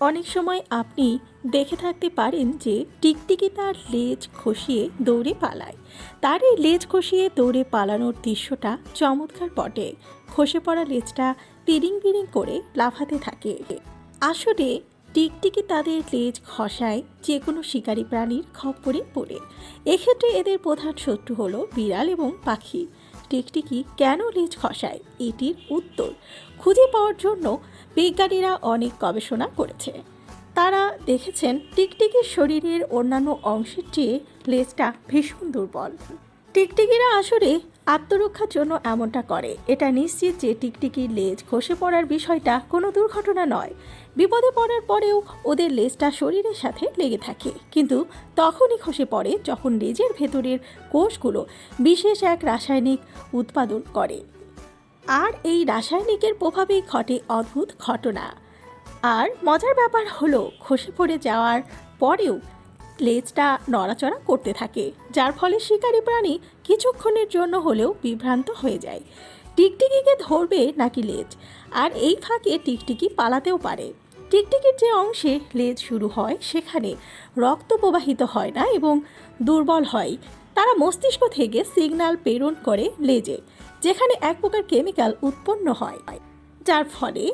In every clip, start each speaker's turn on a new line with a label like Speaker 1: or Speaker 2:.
Speaker 1: অনেক সময় আপনি দেখে থাকতে পারেন যে টিকটিকি তার লেজ খসিয়ে দৌড়ে পালায়। তার এই লেজ খসিয়ে দৌড়ে পালানোর দৃশ্যটা চমৎকার বটে। খসে পড়া লেজটা তিরিং বিরিং করে লাফাতে থাকে। আসলে টিকটিকি তাদের লেজ খসায় যে কোনো শিকারী প্রাণীর খপ্পরে পড়ে। এক্ষেত্রে এদের প্রধান শত্রু হলো বিড়াল এবং পাখি। টিকটিকি কেন লেজ খসায়? এটির উত্তর খুঁজে পাওয়ার জন্য বিজ্ঞানীরা অনেক গবেষণা করেছে। তারা দেখেছেন টিকটিকির শরীরের অন্যান্য অংশের চেয়ে লেজটা ভীষণ দুর্বল। টিকটিকিরা আসলে আত্মরক্ষার জন্য এমনটা করে। এটা নিশ্চিত যে টিকটিকির লেজ খসে পড়ার বিষয়টা কোনো দুর্ঘটনা নয়। বিপদে পড়ার পরেও ওদের লেজটা শরীরের সাথে লেগে থাকে। কিন্তু তখনই খসে পড়ে যখন লেজের ভেতরের কোষগুলো বিশেষ এক রাসায়নিক উৎপাদন করে। আর এই রাসায়নিকের প্রভাবেই ঘটে অদ্ভুত ঘটনা। আর মজার ব্যাপার হলো, খসে পড়ে যাওয়ার পরেও লেজটা নড়াচড়া করতে থাকে, যার ফলে শিকারী প্রাণী কিছুক্ষণের জন্য হলেও বিভ্রান্ত হয়ে যায়। টিকটিকিকে ধরবে নাকি লেজ? আর এই ফাঁকে টিকটিকি পালাতেও পারে। টিকটিকির যে অংশে লেজ শুরু হয়, সেখানে রক্ত প্রবাহিত হয় না এবং দুর্বল হয়। তারা মস্তিষ্ক থেকে সিগন্যাল প্রেরণ করে লেজে, যেখানে এক প্রকার কেমিক্যাল উৎপন্ন হয়। যার ফলে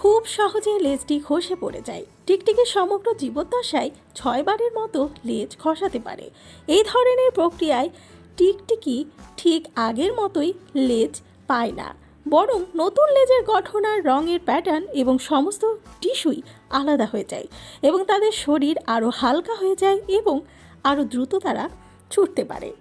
Speaker 1: খুব সহজে লেজটি খসে পড়ে যায়। টিকটিকির সমগ্র জীবদ্দশায় ছয়বারের মতো লেজ খসাতে পারে। এই ধরনের প্রক্রিয়ায় টিকটিকি ঠিক আগের মতোই লেজ পায় না, বরং নতুন লেজের গঠন আর রঙের প্যাটার্ন এবং সমস্ত টিস্যুই আলাদা হয়ে যায় এবং তাদের শরীর আরও হালকা হয়ে যায় এবং আরও দ্রুত তারা ছুটতে পারে।